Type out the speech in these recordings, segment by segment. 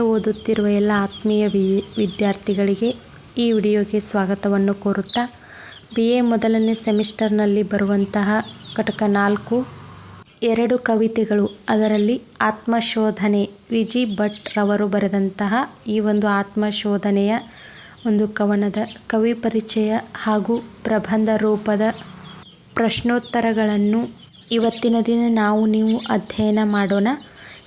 ಓದುತ್ತಿರುವ ಎಲ್ಲ ಆತ್ಮೀಯ ವಿದ್ಯಾರ್ಥಿಗಳಿಗೆ ಈ ವಿಡಿಯೋಗೆ ಸ್ವಾಗತವನ್ನು ಕೋರುತ್ತಾ, ಬಿ ಎ ಮೊದಲನೇ ಸೆಮಿಸ್ಟರ್ನಲ್ಲಿ ಬರುವಂತಹ ಘಟಕ ನಾಲ್ಕು, ಎರಡು ಕವಿತೆಗಳು, ಅದರಲ್ಲಿ ಆತ್ಮಶೋಧನೆ ವಿ ಜಿ ಭಟ್ ರವರು ಬರೆದಂತಹ ಈ ಒಂದು ಆತ್ಮಶೋಧನೆಯ ಒಂದು ಕವನದ ಕವಿ ಪರಿಚಯ ಹಾಗೂ ಪ್ರಬಂಧ ರೂಪದ ಪ್ರಶ್ನೋತ್ತರಗಳನ್ನು ಇವತ್ತಿನ ದಿನ ನಾವು ನೀವು ಅಧ್ಯಯನ ಮಾಡೋಣ.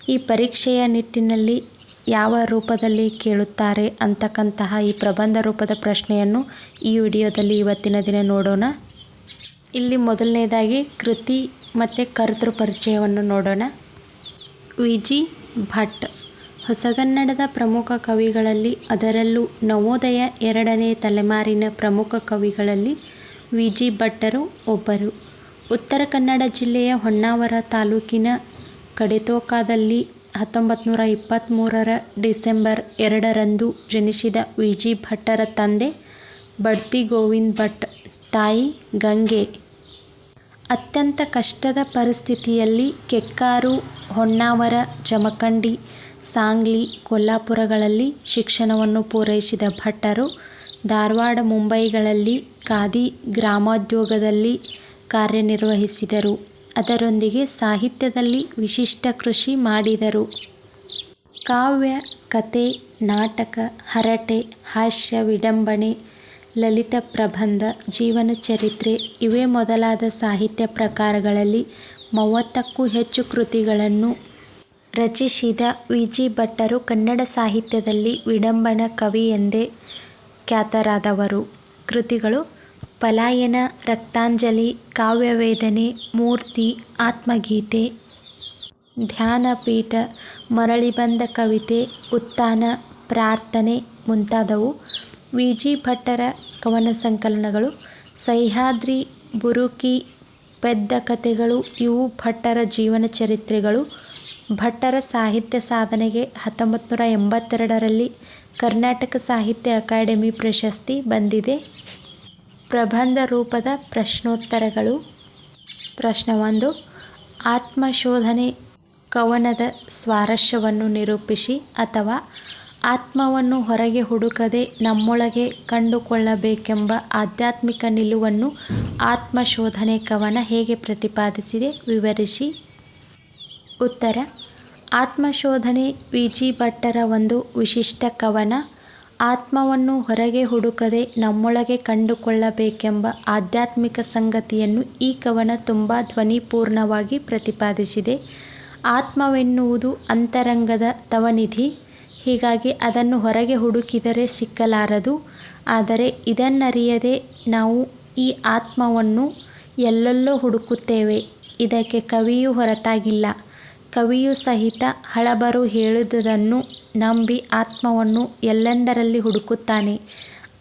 ಈ ಪರೀಕ್ಷೆಯ ನಿಟ್ಟಿನಲ್ಲಿ ಯಾವ ರೂಪದಲ್ಲಿ ಕೇಳುತ್ತಾರೆ ಅಂತಕ್ಕಂತಹ ಈ ಪ್ರಬಂಧ ರೂಪದ ಪ್ರಶ್ನೆಯನ್ನು ಈ ವಿಡಿಯೋದಲ್ಲಿ ಇವತ್ತಿನ ದಿನ ನೋಡೋಣ. ಇಲ್ಲಿ ಮೊದಲನೇದಾಗಿ ಕೃತಿ ಮತ್ತು ಕರ್ತೃ ಪರಿಚಯವನ್ನು ನೋಡೋಣ. V G Bhat. ಹೊಸಗನ್ನಡದ ಪ್ರಮುಖ ಕವಿಗಳಲ್ಲಿ ಅದರಲ್ಲೂ ನವೋದಯ ಎರಡನೇ ತಲೆಮಾರಿನ ಪ್ರಮುಖ ಕವಿಗಳಲ್ಲಿ ವಿ ಜಿ ಭಟ್ಟರು ಒಬ್ಬರು. ಉತ್ತರ ಕನ್ನಡ ಜಿಲ್ಲೆಯ ಹೊನ್ನಾವರ ತಾಲೂಕಿನ ಕಡೆತೋಕದಲ್ಲಿ ಹತ್ತೊಂಬತ್ತು ನೂರ ಇಪ್ಪತ್ತ್ಮೂರರ ಡಿಸೆಂಬರ್ ಎರಡರಂದು ಜನಿಸಿದ ವಿ ಜಿ ಭಟ್ಟರ ತಂದೆ ಬಡ್ತಿ ಗೋವಿಂದ್ ಭಟ್. ತಾಯಿ ಗಂಗೆ. ಅತ್ಯಂತ ಕಷ್ಟದ ಪರಿಸ್ಥಿತಿಯಲ್ಲಿ ಕೆಕ್ಕಾರು, ಹೊನ್ನಾವರ, ಜಮಖಂಡಿ, ಸಾಂಗ್ಲಿ, ಕೊಲ್ಲಾಪುರಗಳಲ್ಲಿ ಶಿಕ್ಷಣವನ್ನು ಪೂರೈಸಿದ ಭಟ್ಟರು ಧಾರವಾಡ, ಮುಂಬೈಗಳಲ್ಲಿ ಖಾದಿ ಗ್ರಾಮೋದ್ಯೋಗದಲ್ಲಿ ಕಾರ್ಯನಿರ್ವಹಿಸಿದರು. ಅದರೊಂದಿಗೆ ಸಾಹಿತ್ಯದಲ್ಲಿ ವಿಶಿಷ್ಟ ಕೃಷಿ ಮಾಡಿದರು. ಕಾವ್ಯ, ಕತೆ, ನಾಟಕ, ಹರಟೆ, ಹಾಸ್ಯ ವಿಡಂಬನೆ ಲಲಿತ ಪ್ರಬಂಧ ಜೀವನ ಚರಿತ್ರೆ ಇವೇ ಮೊದಲಾದ ಸಾಹಿತ್ಯ ಪ್ರಕಾರಗಳಲ್ಲಿ ಮೂವತ್ತಕ್ಕೂ ಹೆಚ್ಚು ಕೃತಿಗಳನ್ನು ರಚಿಸಿದ ವಿ. ಜಿ. ಭಟ್ಟರು ಕನ್ನಡ ಸಾಹಿತ್ಯದಲ್ಲಿ ವಿಡಂಬನ ಕವಿ ಎಂದೇ ಖ್ಯಾತರಾದವರು. ಕೃತಿಗಳು ಪಲಾಯನ, ರಕ್ತಾಂಜಲಿ, ಕಾವ್ಯವೇದನೆ, ಮೂರ್ತಿ, ಆತ್ಮಗೀತೆ, ಧ್ಯಾನಪೀಠ ಮರಳಿ ಬಂದ ಕವಿತೆ ಉತ್ಥಾನ ಪ್ರಾರ್ಥನೆ ಮುಂತಾದವು. ವಿ. ಜಿ. ಭಟ್ಟರ ಕವನ ಸಂಕಲನಗಳು, ಸಹ್ಯಾದ್ರಿ, ಬುರುಕಿ ಪೆದ್ದ ಕಥೆಗಳು, ಇವು ಭಟ್ಟರ ಜೀವನ ಚರಿತ್ರೆಗಳು. ಭಟ್ಟರ ಸಾಹಿತ್ಯ ಸಾಧನೆಗೆ ಹತ್ತೊಂಬತ್ತು ನೂರ ಎಂಬತ್ತೆರಡರಲ್ಲಿ ಕರ್ನಾಟಕ ಸಾಹಿತ್ಯ ಅಕಾಡೆಮಿ ಪ್ರಶಸ್ತಿ ಬಂದಿದೆ. ಪ್ರಬಂಧ ರೂಪದ ಪ್ರಶ್ನೋತ್ತರಗಳು. ಪ್ರಶ್ನೆ ಒಂದು, ಆತ್ಮಶೋಧನೆ ಕವನದ ಸ್ವಾರಸ್ಯವನ್ನು ನಿರೂಪಿಸಿ ಅಥವಾ ಆತ್ಮವನ್ನು ಹೊರಗೆ ಹುಡುಕದೆ ನಮ್ಮೊಳಗೆ ಕಂಡುಕೊಳ್ಳಬೇಕೆಂಬ ಆಧ್ಯಾತ್ಮಿಕ ನಿಲುವನ್ನು ಆತ್ಮಶೋಧನೆ ಕವನ ಹೇಗೆ ಪ್ರತಿಪಾದಿಸಿದೆ ವಿವರಿಸಿ. ಉತ್ತರ, ಆತ್ಮಶೋಧನೆ ವಿ ಜಿ ಭಟ್ಟರ ಒಂದು ವಿಶಿಷ್ಟ ಕವನ ಆತ್ಮವನ್ನು ಹೊರಗೆ ಹುಡುಕದೆ ನಮ್ಮೊಳಗೆ ಕಂಡುಕೊಳ್ಳಬೇಕೆಂಬ ಆಧ್ಯಾತ್ಮಿಕ ಸಂಗತಿಯನ್ನು ಈ ಕವನ ತುಂಬ ಧ್ವನಿಪೂರ್ಣವಾಗಿ ಪ್ರತಿಪಾದಿಸಿದೆ. ಆತ್ಮವೆನ್ನುವುದು ಅಂತರಂಗದ ತವನಿಧಿ. ಹೀಗಾಗಿ ಅದನ್ನು ಹೊರಗೆ ಹುಡುಕಿದರೆ ಸಿಕ್ಕಲಾರದು. ಆದರೆ ಇದನ್ನರಿಯದೆ ನಾವು ಈ ಆತ್ಮವನ್ನು ಎಲ್ಲೆಲ್ಲೋ ಹುಡುಕುತ್ತೇವೆ. ಇದಕ್ಕೆ ಕವಿಯೂ ಹೊರತಾಗಿಲ್ಲ. ಕವಿಯೂ ಸಹಿತ ಹಳಬರು ಹೇಳಿದುದನ್ನು ನಂಬಿ ಆತ್ಮವನ್ನು ಎಲ್ಲೆಂದರಲ್ಲಿ ಹುಡುಕುತ್ತಾನೆ?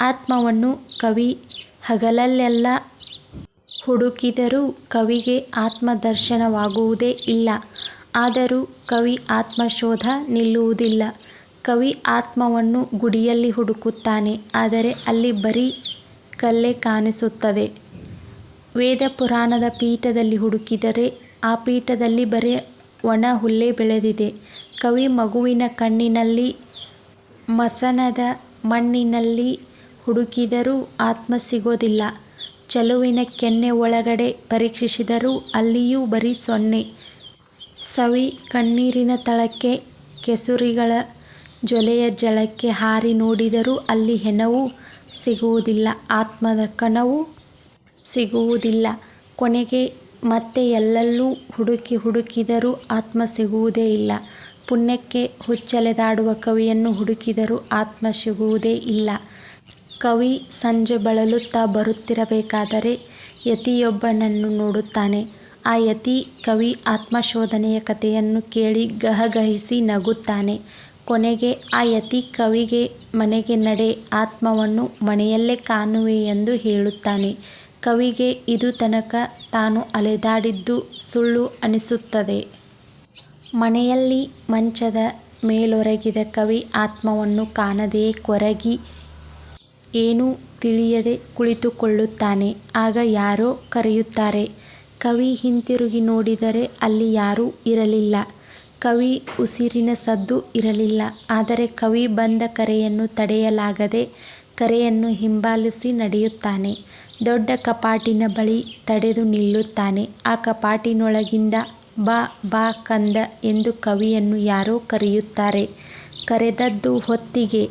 ಆತ್ಮವನ್ನು ಕವಿ ಹಗಲಲ್ಲೆಲ್ಲ ಹುಡುಕಿದರೂ ಕವಿಗೆ ಆತ್ಮದರ್ಶನವಾಗುವುದೇ ಇಲ್ಲ. ಆದರೂ ಕವಿ ಆತ್ಮಶೋಧ ನಿಲ್ಲುವುದಿಲ್ಲ. ಕವಿ ಆತ್ಮವನ್ನು ಗುಡಿಯಲ್ಲಿ ಹುಡುಕುತ್ತಾನೆ. ಆದರೆ ಅಲ್ಲಿ ಬರೀ ಕಲ್ಲೆ ಕಾಣಿಸುತ್ತದೆ. ವೇದ ಪುರಾಣದ ಪೀಠದಲ್ಲಿ ಹುಡುಕಿದರೆ ಆ ಪೀಠದಲ್ಲಿ ಬರೀ ಒಣ ಹುಲ್ಲೇ ಬೆಳೆದಿದೆ. ಕವಿ ಮಗುವಿನ ಕಣ್ಣಿನಲ್ಲಿ, ಮಸನದ ಮಣ್ಣಿನಲ್ಲಿ ಹುಡುಕಿದರೂ ಆತ್ಮ ಸಿಗೋದಿಲ್ಲ. ಚೆಲುವಿನ ಕೆನ್ನೆ ಒಳಗಡೆ ಪರೀಕ್ಷಿಸಿದರೂ ಅಲ್ಲಿಯೂ ಬರೀ ಸೊನ್ನೆ. ಸವಿ ಕಣ್ಣೀರಿನ ತಳಕ್ಕೆ, ಕೆಸುರಿಗಳ ಜೊಲೆಯ ಜಳಕ್ಕೆ ಹಾರಿ ನೋಡಿದರೂ ಅಲ್ಲಿ ಹೆಣವು ಸಿಗುವುದಿಲ್ಲ. ಆತ್ಮದ ಕಣವು ಸಿಗುವುದಿಲ್ಲ. ಕೊನೆಗೆ ಮತ್ತೆ ಎಲ್ಲೆಲ್ಲೂ ಹುಡುಕಿ ಹುಡುಕಿದರೂ ಆತ್ಮ ಸಿಗುವುದೇ ಇಲ್ಲ. ಪುಣ್ಯಕ್ಕೆ ಹುಚ್ಚಲೆದಾಡುವ ಕವಿಯನ್ನು ಹುಡುಕಿದರೂ ಆತ್ಮ ಸಿಗುವುದೇ ಇಲ್ಲ. ಕವಿ ಸಂಜೆ ಬಳಲುತ್ತಾ ಬರುತ್ತಿರಬೇಕಾದರೆ ಯತಿಯೊಬ್ಬನನ್ನು ನೋಡುತ್ತಾನೆ. ಆ ಯತಿ ಕವಿ ಆತ್ಮಶೋಧನೆಯ ಕಥೆಯನ್ನು ಕೇಳಿ ಗಹಗಹಿಸಿ ನಗುತ್ತಾನೆ. ಕೊನೆಗೆ ಆ ಯತಿ ಕವಿಗೆ ಮನೆಗೆ ನಡೆ ಆತ್ಮವನ್ನು ಮನೆಯಲ್ಲೇ ಕಾಣುವೆ ಎಂದು ಹೇಳುತ್ತಾನೆ. ಕವಿಗೆ ಇದು ತನಕ ತಾನು ಅಲೆದಾಡಿದ್ದು ಸುಳ್ಳು ಅನಿಸುತ್ತದೆ ಮನೆಯಲ್ಲಿ ಮಂಚದ ಮೇಲೊರಗಿದ ಕವಿ ಆತ್ಮವನ್ನು ಕಾಣದೆಯೇ ಕೊರಗಿ ಏನೂ ತಿಳಿಯದೆ ಕುಳಿತುಕೊಳ್ಳುತ್ತಾನೆ ಆಗ ಯಾರೋ ಕರೆಯುತ್ತಾರೆ, ಕವಿ ಹಿಂತಿರುಗಿ ನೋಡಿದರೆ ಅಲ್ಲಿ ಯಾರೂ ಇರಲಿಲ್ಲ ಕವಿ ಉಸಿರಿನ ಸದ್ದು ಇರಲಿಲ್ಲ. ಆದರೆ ಕವಿ ಬಂದ ಕರೆಯನ್ನು ತಡೆಯಲಾಗದೆ ಕರೆಯನ್ನು ಹಿಂಬಾಲಿಸಿ ನಡೆಯುತ್ತಾನೆ. ದೊಡ್ಡ ಕಪಾಟಿನ ಬಳಿ ತಡೆದು ನಿಲ್ಲುತ್ತಾನೆ. ಆ ಕಪಾಟಿನೊಳಗಿಂದ ಬಾ ಬಾ ಕಂದ ಎಂದು ಕವಿಯನ್ನು ಯಾರೋ ಕರೆಯುತ್ತಾರೆ. ಕರೆದದ್ದು ಹೊತ್ತಿಗೆ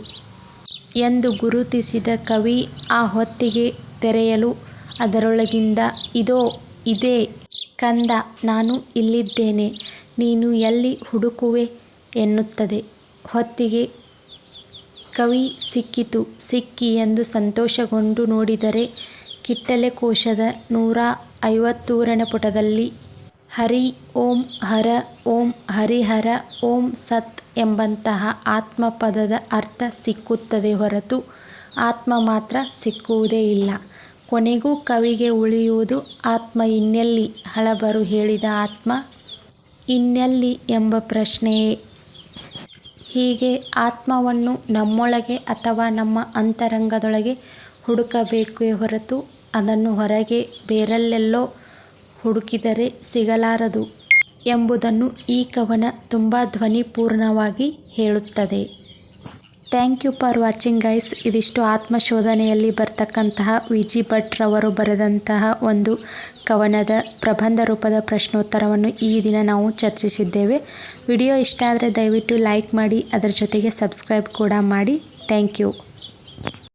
ಎಂದು ಗುರುತಿಸಿದ ಕವಿ ಆ ಹೊತ್ತಿಗೆ ತೆರೆಯಲು ಅದರೊಳಗಿಂದ, ಇದೋ, ಇದೇ ಕಂದ, ನಾನು ಇಲ್ಲಿದ್ದೇನೆ, ನೀನು ಎಲ್ಲಿ ಹುಡುಕುವೆ ಎನ್ನುತ್ತದೆ. ಹೊತ್ತಿಗೆ ಕವಿ ಸಿಕ್ಕಿತು ಸಿಕ್ಕಿ ಎಂದು ಸಂತೋಷಗೊಂಡು ನೋಡಿದರೆ ಕಿಟ್ಟಲೆ ಕೋಶದ ನೂರ ಐವತ್ತೂರನೇ ಪುಟದಲ್ಲಿ ಹರಿ ಓಂ ಹರ ಓಂ ಹರಿಹರ ಓಂ ಸತ್ ಎಂಬಂತಹ ಆತ್ಮಪದದ ಅರ್ಥ ಸಿಕ್ಕುತ್ತದೆ ಹೊರತು ಆತ್ಮ ಮಾತ್ರ ಸಿಕ್ಕುವುದೇ ಇಲ್ಲ. ಕೊನೆಗೂ ಕವಿಗೆ ಉಳಿಯುವುದು ಆತ್ಮ ಇನ್ನೆಲ್ಲಿ ಹಳಬರು ಹೇಳಿದ ಆತ್ಮ ಇನ್ನೆಲ್ಲಿ ಎಂಬ ಪ್ರಶ್ನೆಯೇ. ಹೀಗೆ ಆತ್ಮವನ್ನು ನಮ್ಮೊಳಗೆ ಅಥವಾ ನಮ್ಮ ಅಂತರಂಗದೊಳಗೆ ಹುಡುಕಬೇಕೇ ಹೊರತು ಅದನ್ನು ಹೊರಗೆ ಬೇರೆಲ್ಲೆಲ್ಲೋ ಹುಡುಕಿದರೆ ಸಿಗಲಾರದು ಎಂಬುದನ್ನು ಈ ಕವನ ತುಂಬ ಧ್ವನಿಪೂರ್ಣವಾಗಿ ಹೇಳುತ್ತದೆ. Thank you for watching guys ಇದಿಷ್ಟು ಆತ್ಮಶೋಧನೆಯಲ್ಲಿ ಬರ್ತಕ್ಕಂತಹ ವಿ. ಜಿ. ಭಟ್ ರವರು ಬರೆದಂತಹ ಒಂದು ಕವನದ ಪ್ರಬಂಧ ರೂಪದ ಪ್ರಶ್ನೋತ್ತರವನ್ನು ಈ ದಿನ ನಾವು ಚರ್ಚಿಸಿದ್ದೇವೆ. ವಿಡಿಯೋ ಇಷ್ಟ ಆದರೆ ದಯವಿಟ್ಟು ಲೈಕ್ ಮಾಡಿ, ಅದರ ಜೊತೆಗೆ ಸಬ್ಸ್ಕ್ರೈಬ್ ಕೂಡ ಮಾಡಿ. Thank you